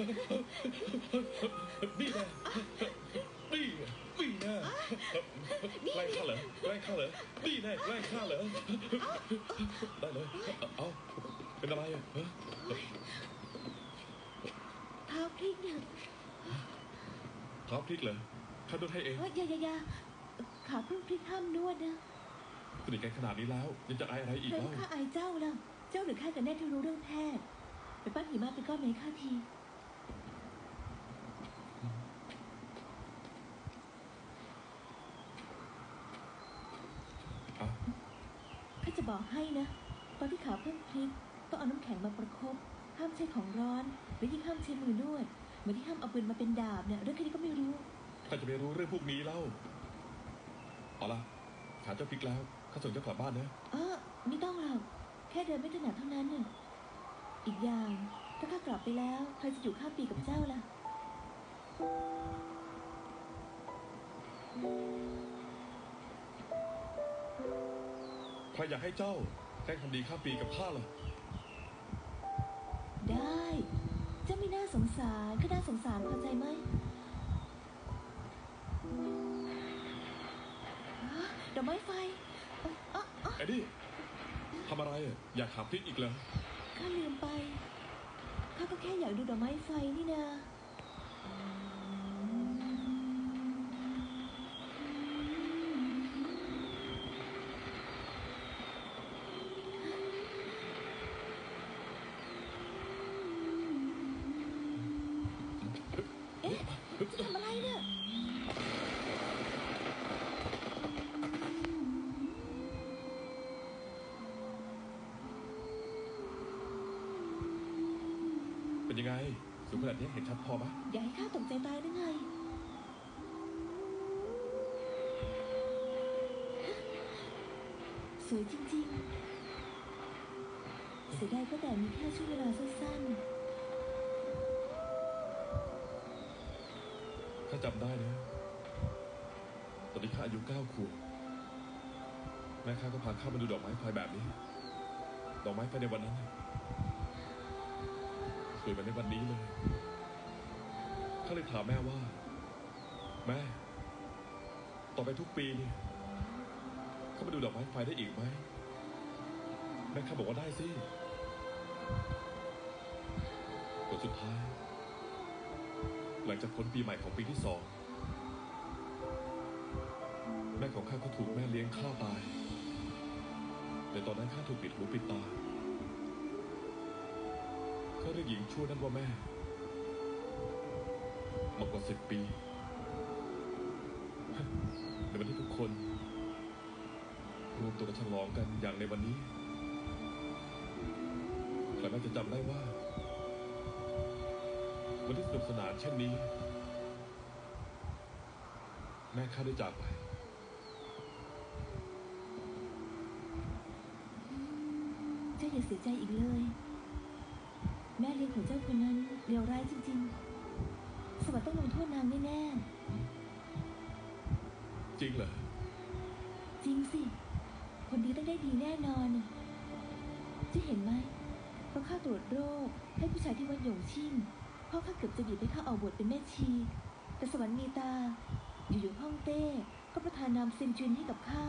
นี่แน่นี่นี่แน่แกล้งข้าเหรอแกล้งข้าเหรอนี่แน่แกล้งข้าเหรอได้เลย เอาเป็นอะไรอะเท้าพลิกเนี่ยเท้าพลิกเหรอข้านวดให้เองเฮ้ยยาอยาอยาขาเพิ่งพลิกห้ามนวดนะสนิทกันขนาดนี้แล้ว ยังจะอายอะไรอีกใครเล่าข้าอายเจ้าล่ะเจ้าหรือข้ากันแน่ที่รู้เรื่องแพทย์ไปปั้นหิมะเป็นก้อนในข้าที อะ ข้าจะ บอกให้นะ ตอนที่ขาเพิ่งพลิกต้องเอาน้ำแข็งมาประคบ ห้ามใช้ของร้อน และยิ่งห้ามใช้มือนวดเหมือนที่ห้ามเอาปืนมาเป็นดาบเนี่ยเรื่องแค่นี้ก็ไม่รู้ข้าจะไม่รู้เรื่องพวกนี้เล่า เอาละขาเจ้าพลิกแล้วข้าส่งเจ้ากลับบ้านนะ เออไม่ต้องหรอกแค่เดินไม่ถนัดเท่านั้นน่ะอีกอย่างถ้าข้ากลับไปแล้วใครจะอยู่ข้ามปีกับเจ้าล่ะ อยากให้เจ้าแกล้งทำดีข้ามปีกับข้าล่ะได้ เจ้าไม่น่าสงสารก็น่าสงสารพอใจไหมฮะดอกไม้ไฟเอ่อเอ่อเอ่อไอ้นี่ทำอะไรอะอยากขาพลิกอีกเหรอข้าลืมไป ข้าก็แค่อยากดูดอกไม้ไฟนี่นา เอ๊ะ จะทำอะไรเนี่ย เป็นยังไงสูง ขนาดนี้เห็นชัดพอไหมอย่าให้ข้าตกใจตายได้ไง สวยจริงๆ เสียดายก็แต่มีแค่ช่วงเวลาสั้นข้าจำได้นะ ตอนนี้ข้าอายุเก้าขวบแม่ข้าก็พาข้ามาดูดอกไม้ไฟแบบนี้ ดอกไม้ไฟในวันนั้นน่ะ สวยเหมือนในวันนี้เลยเขาเลยถามแม่ว่า แม่ ต่อไปทุกปีเนี่ยข้ามาดูดอกไม้ไฟได้อีกไหมแม่ข้าบอกว่าได้สิผลสุดท้าย หลังจากพ้นปีใหม่ของปีที่สองแม่ของข้าก็ถูกแม่เลี้ยงฆ่าตาย แต่ตอนนั้นข้าถูกปิดหูปิดตา ข้าเรียกหญิงชั่วนั้นว่าแม่ มากกว่าสิบปี ในวันที่ทุกคนรวมตัวกันฉลองกันอย่างในวันนี้ใครแม่จะจำได้ว่า วันที่สนุกสนานเช่นนี้ แม่ข้าได้จากไปเจ้าอย่าเสียใจอีกเลย แม่เลี้ยงของเจ้าคนนั้นเลวร้ายจริงๆ สวรรค์ต้องลงโทษนางแน่จริงเหรอ ๆจริงสิ คนดีต้องได้ดีแน่นอนเจะเห็นไหมเพราะข้าตรวจโรค ให้ผู้ชายที่วัดหยงชิ่งพ่อข้าเกือบจะบีบให้ข้าออกบวชเป็นแม่ชี แต่สวรรค์มีตา อยู่ๆห้องเต้ ก็ประทานนามเซนจุนให้กับข้า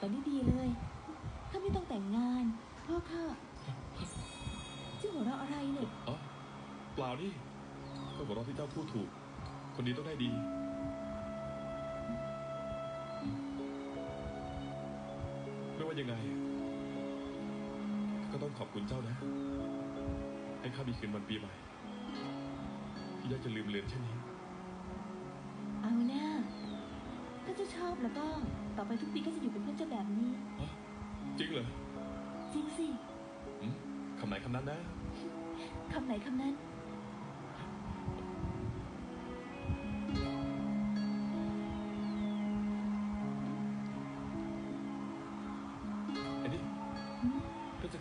ตอนนี้ดีเลย ข้าไม่ต้องแต่งงาน พ่อข้า เปล่านี่ก็บอกเราะที่เจ้าพูดถูก คนนี้ต้องได้ดี ไม่ว่ายังไง ก็ต้องขอบคุณเจ้านะ ให้ข้ามีคืนวันปีใหม่ ที่ยากจะลืมเลือนเช่นนี้ เอาหน้าถ้าเจ้าชอบแล้วก็ ต่อไปทุกปีก็จะอยู่เป็นเพื่อนเจ้าแบบนี้ ฮะจริงเหรอจริงสิอืมคำไหนคำนั้นนะ คำไหนคำนั้น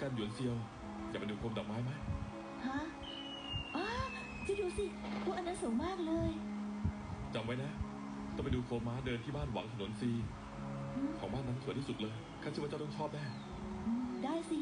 กาลหยวนเซียวอยากไปดูโคมดอกไม้ไหมฮะอ๋อจะดูสิพวกอันนั้นสูงมากเลยจำไว้นะ ต้องไปดูโคมม้าเดินที่บ้านหวังถนนซีอืมของบ้านนั้นสวยที่สุดเลยข้าเชื่อว่าเจ้าต้องชอบแน่ อืมได้สิ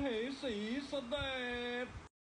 เหสีเสด็จ